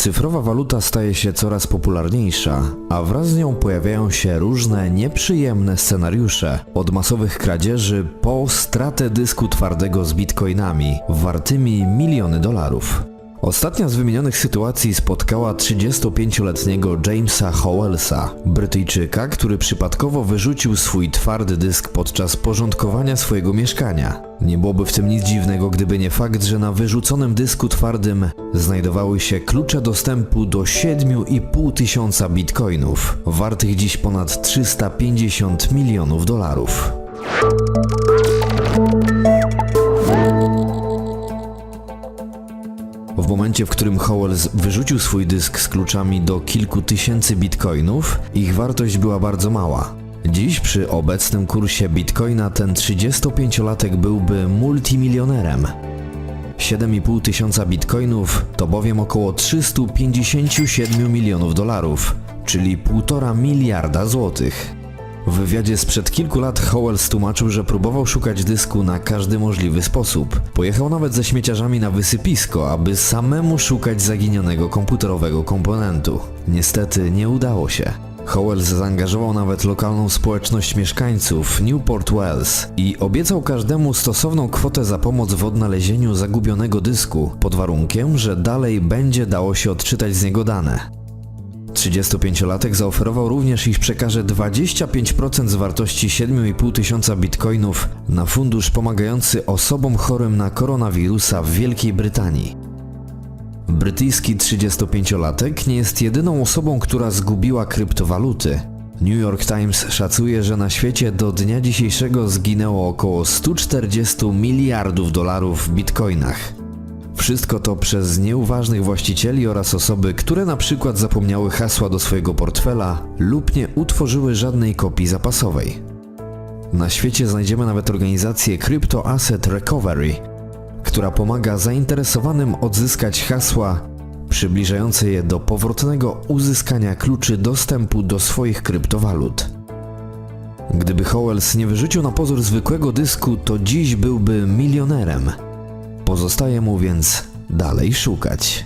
Cyfrowa waluta staje się coraz popularniejsza, a wraz z nią pojawiają się różne nieprzyjemne scenariusze, od masowych kradzieży po stratę dysku twardego z bitcoinami, wartymi miliony dolarów. Ostatnia z wymienionych sytuacji spotkała 35-letniego Jamesa Howellsa, Brytyjczyka, który przypadkowo wyrzucił swój twardy dysk podczas porządkowania swojego mieszkania. Nie byłoby w tym nic dziwnego, gdyby nie fakt, że na wyrzuconym dysku twardym znajdowały się klucze dostępu do 7,5 tysiąca bitcoinów, wartych dziś ponad 350 milionów dolarów. Momencie, w którym Howells wyrzucił swój dysk z kluczami do kilku tysięcy bitcoinów, ich wartość była bardzo mała. Dziś przy obecnym kursie bitcoina ten 35-latek byłby multimilionerem. 7,5 tysiąca bitcoinów to bowiem około 357 milionów dolarów, czyli 1,5 miliarda złotych. W wywiadzie sprzed kilku lat Howells tłumaczył, że próbował szukać dysku na każdy możliwy sposób. Pojechał nawet ze śmieciarzami na wysypisko, aby samemu szukać zaginionego komputerowego komponentu. Niestety nie udało się. Howells zaangażował nawet lokalną społeczność mieszkańców Newport Wells i obiecał każdemu stosowną kwotę za pomoc w odnalezieniu zagubionego dysku, pod warunkiem, że dalej będzie dało się odczytać z niego dane. 35-latek zaoferował również, iż przekaże 25% z wartości 7,5 tysiąca bitcoinów na fundusz pomagający osobom chorym na koronawirusa w Wielkiej Brytanii. Brytyjski 35-latek nie jest jedyną osobą, która zgubiła kryptowaluty. New York Times szacuje, że na świecie do dnia dzisiejszego zginęło około 140 miliardów dolarów w bitcoinach. Wszystko to przez nieuważnych właścicieli oraz osoby, które na przykład zapomniały hasła do swojego portfela lub nie utworzyły żadnej kopii zapasowej. Na świecie znajdziemy nawet organizację Crypto Asset Recovery, która pomaga zainteresowanym odzyskać hasła przybliżające je do powrotnego uzyskania kluczy dostępu do swoich kryptowalut. Gdyby Howells nie wyrzucił na pozór zwykłego dysku, to dziś byłby milionerem. Pozostaje mu więc dalej szukać.